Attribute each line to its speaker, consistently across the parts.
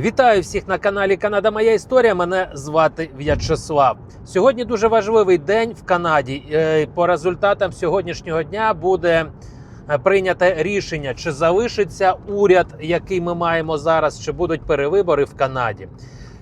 Speaker 1: Вітаю всіх на каналі Канада Моя Історія. Мене звати В'ячеслав. Сьогодні дуже важливий день в Канаді. Е, По результатам сьогоднішнього дня буде е, прийняте рішення, чи залишиться уряд, який ми маємо зараз, чи будуть перевибори в Канаді.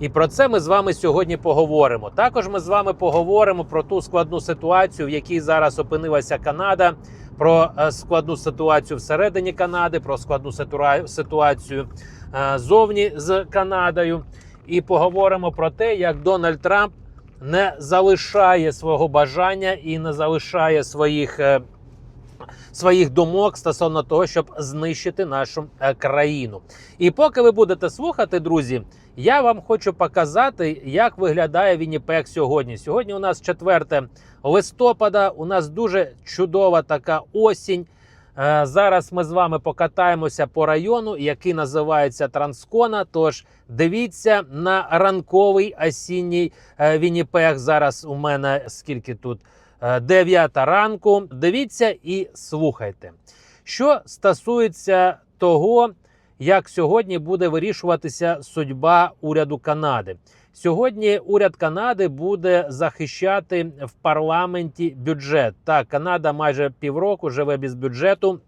Speaker 1: І про це ми з вами сьогодні поговоримо. Також ми з вами поговоримо про ту складну ситуацію, в якій зараз опинилася Канада, про е, складну ситуацію всередині Канади, про складну ситуацію е, зовні з Канадою. І поговоримо про те, як Дональд Трамп не залишає свого бажання і не залишає своїх. Своїх думок стосовно того, щоб знищити нашу е, країну. І поки ви будете слухати, друзі, я вам хочу показати, як виглядає Вінніпек сьогодні. Сьогодні у нас 4 листопада. У нас дуже чудова така осінь. Е, Зараз ми з вами покатаємося по району, який називається Транскона. Тож дивіться на ранковий осінній е, Вінніпег. Зараз у мене скільки тут 9 ранку. Дивіться і слухайте. Що стосується того, як сьогодні буде вирішуватися судьба уряду Канади. Сьогодні уряд Канади буде захищати в парламенті бюджет. Так, Канада майже півроку живе без бюджету.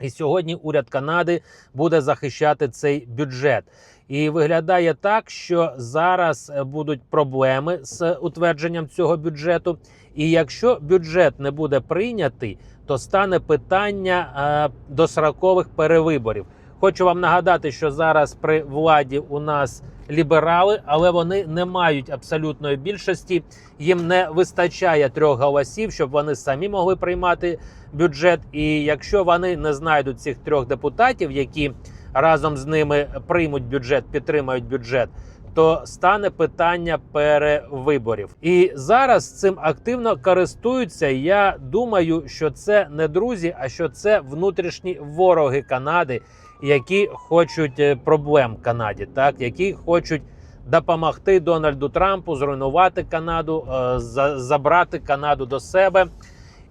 Speaker 1: І сьогодні уряд Канади буде захищати цей бюджет. І виглядає так, що зараз е, будуть проблеми з утвердженням цього бюджету. І якщо бюджет не буде прийнятий, то стане питання е, дострокових перевиборів. Хочу вам нагадати, що зараз при владі у нас ліберали, але вони не мають абсолютної більшості. Їм не вистачає трьох голосів, щоб вони самі могли приймати бюджет. І якщо вони не знайдуть цих трьох депутатів, які разом з ними приймуть бюджет, підтримають бюджет. То стане питання перевиборів, і зараз цим активно користуються. Я думаю, що це не друзі, а що це внутрішні вороги Канади, які хочуть е, проблем Канаді, так які хочуть допомогти Дональду Трампу зруйнувати Канаду, е, забрати Канаду до себе.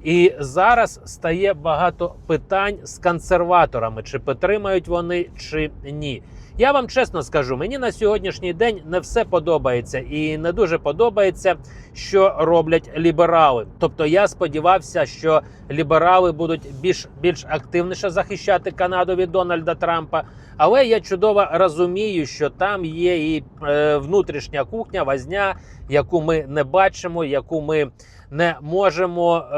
Speaker 1: І зараз стає багато питань з консерваторами, чи підтримають вони, чи ні. Я вам чесно скажу, мені на сьогоднішній день не все подобається, і не дуже подобається, що роблять ліберали. Тобто я сподівався, що ліберали будуть більш більш активніше захищати Канаду від Дональда Трампа. Але я чудово розумію, що там є і е, внутрішня кухня, возня, яку ми не бачимо, яку ми не можемо е,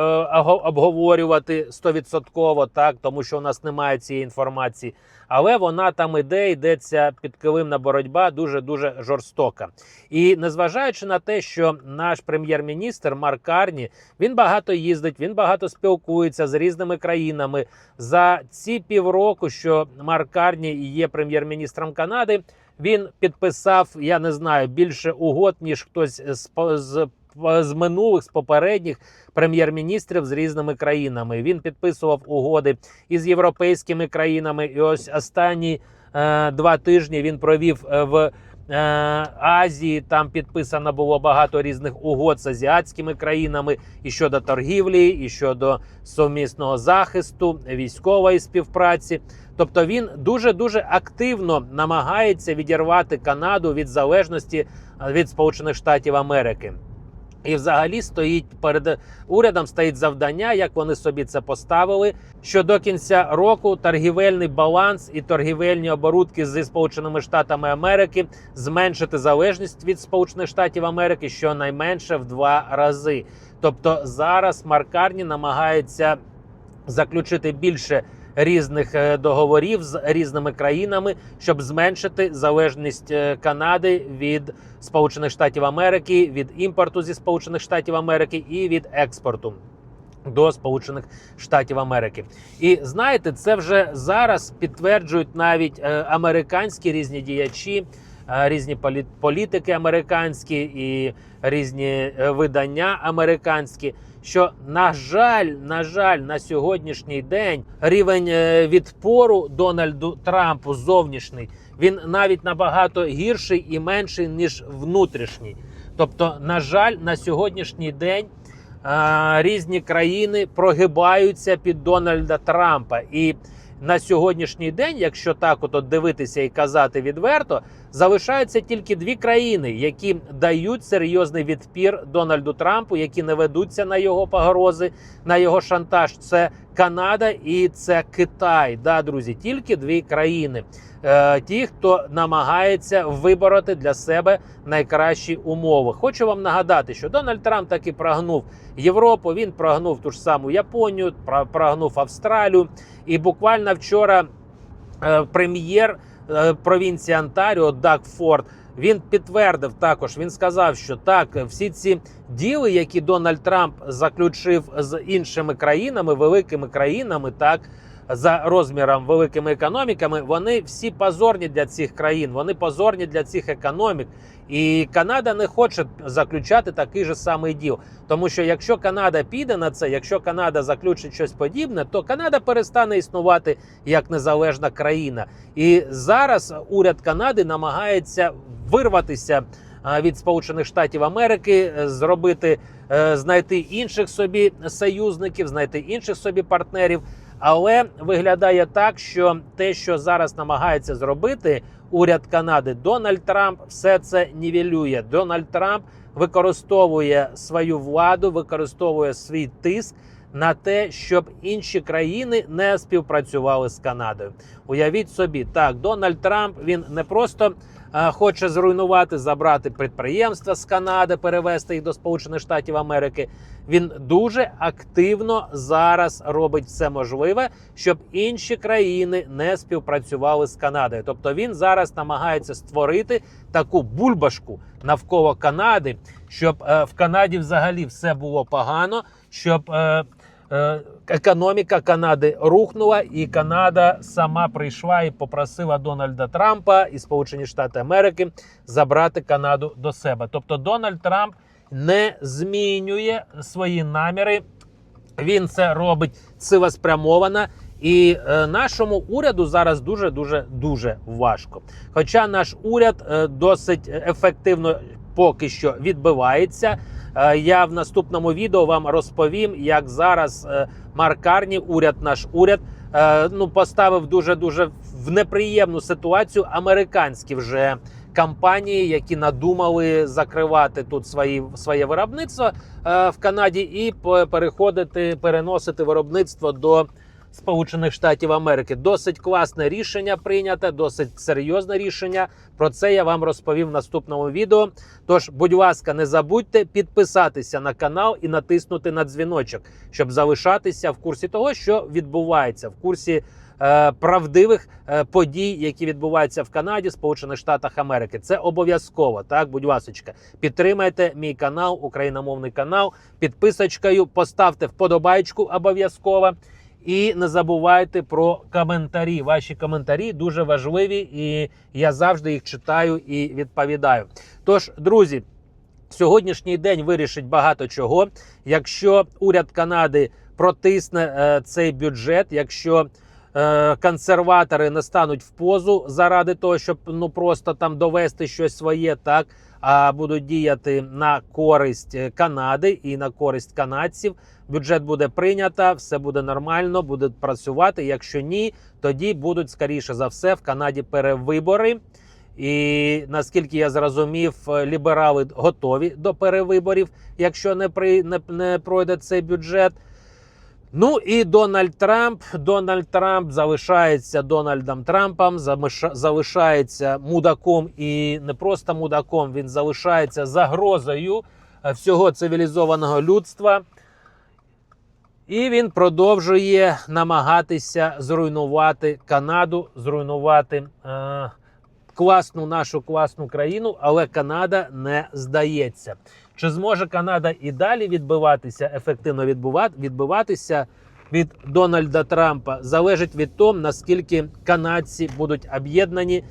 Speaker 1: обговорювати стовідсотково, так тому що у нас немає цієї інформації. Але вона там іде, йдеться підкилимна боротьба, дуже дуже жорстока. І незважаючи на те, що наш прем'єр-міністр Марк Карні він багато їздить, він багато спілкується з різними країнами. За ці півроку, що Марк Карні є прем'єр-міністром Канади, він підписав, я не знаю, більше угод ніж хтось з з з минулих з попередніх прем'єр-міністрів з різними країнами. Він підписував угоди із європейськими країнами. І ось останні е, два тижні він провів е, в е, Азії. Там підписано було багато різних угод з азіатськими країнами і щодо торгівлі, і щодо сумісного захисту, військової співпраці. Тобто він дуже дуже активно намагається відірвати Канаду від залежності е, від Сполучених Штатів Америки. І, взагалі, стоїть перед урядом стоїть завдання, як вони собі це поставили. Що до кінця року торгівельний баланс і торгівельні оборудки зі Сполученими Штатами Америки зменшити залежність від Сполучених Штатів Америки щонайменше в два рази. Тобто зараз Маркарні намагається заключити більше різних е, договорів з різними країнами, щоб зменшити залежність е, Канади від Сполучених Штатів Америки, від імпорту зі Сполучених Штатів Америки і від експорту. До Сполучених Штатів Америки, і знаєте, це вже зараз підтверджують навіть е, американські різні діячі, різні полі- політики американські і різні е, видання американські. Що на жаль, на жаль, на сьогоднішній день рівень е, відпору Дональду Трампу зовнішній він навіть набагато гірший і менший ніж внутрішній. Тобто, на жаль, на сьогоднішній день різні країни прогибаються під Дональда Трампа, і на сьогоднішній день, якщо так от, дивитися і казати відверто, залишаються тільки дві країни, які дають серйозний відпір Дональду Трампу, які не ведуться на його погрози, на його шантаж. Це Канада і це Китай. Да, друзі, тільки дві країни. Е, ті, хто намагається вибороти для себе найкращі умови. Хочу вам нагадати, що Дональд Трамп таки прогнув Європу. Він прогнув ту ж саму Японію, прогнув Австралію. І буквально вчора е, прем'єр е, провінції Онтаріо Даг Форд. Він підтвердив також. Він сказав, що так, всі ці діли, які Дональд Трамп заключив з іншими країнами, великими країнами, так за розміром великими економіками, вони всі позорні для цих країн. Вони позорні для цих економік. І Канада не хоче заключати такий же самий діл. Тому що якщо Канада піде на це, якщо Канада заключить щось подібне, то Канада перестане існувати як незалежна країна. І зараз уряд Канади намагається вирватися від Сполучених Штатів Америки, е, зробити, е, знайти інших собі союзників, знайти інших собі партнерів. Але виглядає так, що те, що зараз намагається зробити уряд Канади, Дональд Трамп все це нівелює. Дональд Трамп використовує свою владу, використовує свій тиск на те, щоб інші країни не співпрацювали з Канадою. Уявіть собі, так Дональд Трамп він не просто хоче зруйнувати, забрати підприємства з Канади, перевести їх до Сполучених Штатів Америки. Він дуже активно зараз робить все можливе, щоб інші країни не співпрацювали з Канадою. Тобто він зараз намагається створити таку бульбашку навколо Канади, щоб е, в Канаді взагалі все було погано, щоб е, економіка Канади рухнула, і Канада сама прийшла і попросила Дональда Трампа і Сполучені Штати Америки забрати Канаду до себе. Тобто Дональд Трамп не змінює свої наміри. Він це робить цілеспрямовано. І е, нашому уряду зараз дуже дуже дуже важко. Хоча наш уряд е, досить ефективно поки що відбивається. Е, я в наступному відео вам розповім, як зараз е, Марк Карні, уряд, наш уряд, е, ну поставив дуже дуже в неприємну ситуацію американські вже компанії, які надумали закривати тут свої своє виробництво в Канаді, і переходити, переносити виробництво до Сполучених Штатів Америки. Досить класне рішення прийнято, досить серйозне рішення. Про це я вам розповім в наступному відео. Тож, будь ласка, не забудьте підписатися на канал і натиснути на дзвіночок, щоб залишатися в курсі того, що відбувається, в курсі е, правдивих е, подій, які відбуваються в Канаді, Сполучених Штатах Америки. Це обов'язково. Так, будь ласочка, підтримайте мій канал, україномовний канал, підписочкою, поставте вподобайку обов'язково. І не забувайте про коментарі. Ваші коментарі дуже важливі, і я завжди їх читаю і відповідаю. Тож, друзі, сьогоднішній день вирішить багато чого. Якщо уряд Канади протисне е, цей бюджет, якщо е, консерватори не стануть в позу заради того, щоб ну просто там довести щось своє, так будуть діяти на користь е, Канади і на користь канадців. Бюджет буде прийнято, все буде нормально, буде працювати. Якщо ні, тоді будуть скоріше за все в Канаді перевибори. І наскільки я зрозумів, е, ліберали готові до перевиборів, якщо не при не, не пройде цей бюджет. Ну і Дональд Трамп. Дональд Трамп залишається Дональдом Трампом, залишається мудаком і не просто мудаком, він залишається загрозою е, всього цивілізованого людства. І він продовжує намагатися зруйнувати Канаду, зруйнувати е, класну нашу класну країну, але Канада не здається. Чи зможе Канада і далі відбиватися, ефективно відбиватися від Дональда Трампа, залежить від того, наскільки канадці будуть об'єднані,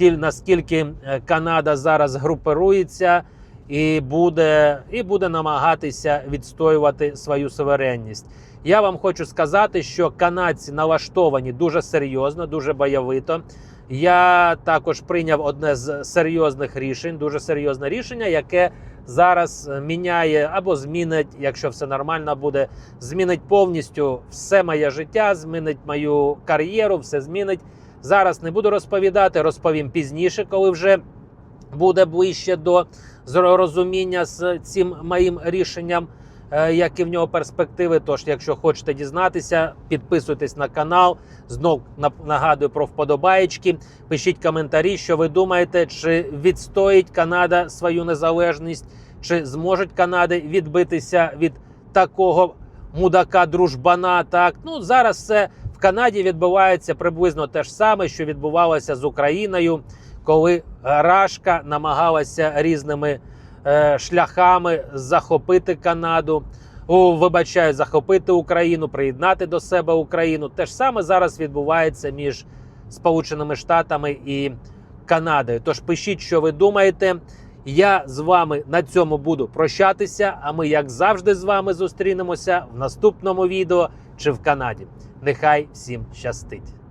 Speaker 1: наскільки е, Канада зараз групирується і буде, і буде намагатися відстоювати свою суверенність. Я вам хочу сказати, що канадці налаштовані дуже серйозно, дуже бойовито. Я також прийняв одне з серйозних рішень, дуже серйозне рішення, яке зараз е, міняє або змінить, якщо все нормально буде, змінить повністю все моє життя, змінить мою кар'єру, все змінить. Зараз не буду розповідати, розповім пізніше, коли вже буде ближче до зрозуміння з цим моїм рішенням, які в нього перспективи. Тож, якщо хочете дізнатися, підписуйтесь на канал. Знов нагадую про вподобаєчки. Пишіть коментарі, що ви думаєте, чи відстоїть Канада свою незалежність, чи зможуть Канади відбитися від такого мудака дружбана. Так ну зараз все в Канаді відбувається приблизно те ж саме, що відбувалося з Україною, коли Рашка намагалася різними е, шляхами захопити Канаду. О, вибачаю, захопити Україну, приєднати до себе Україну. Те ж саме зараз відбувається між Сполученими Штатами і Канадою. Тож пишіть, що ви думаєте. Я з вами на цьому буду прощатися. А ми, як завжди, з вами зустрінемося в наступному відео чи в Канаді. Нехай всім щастить!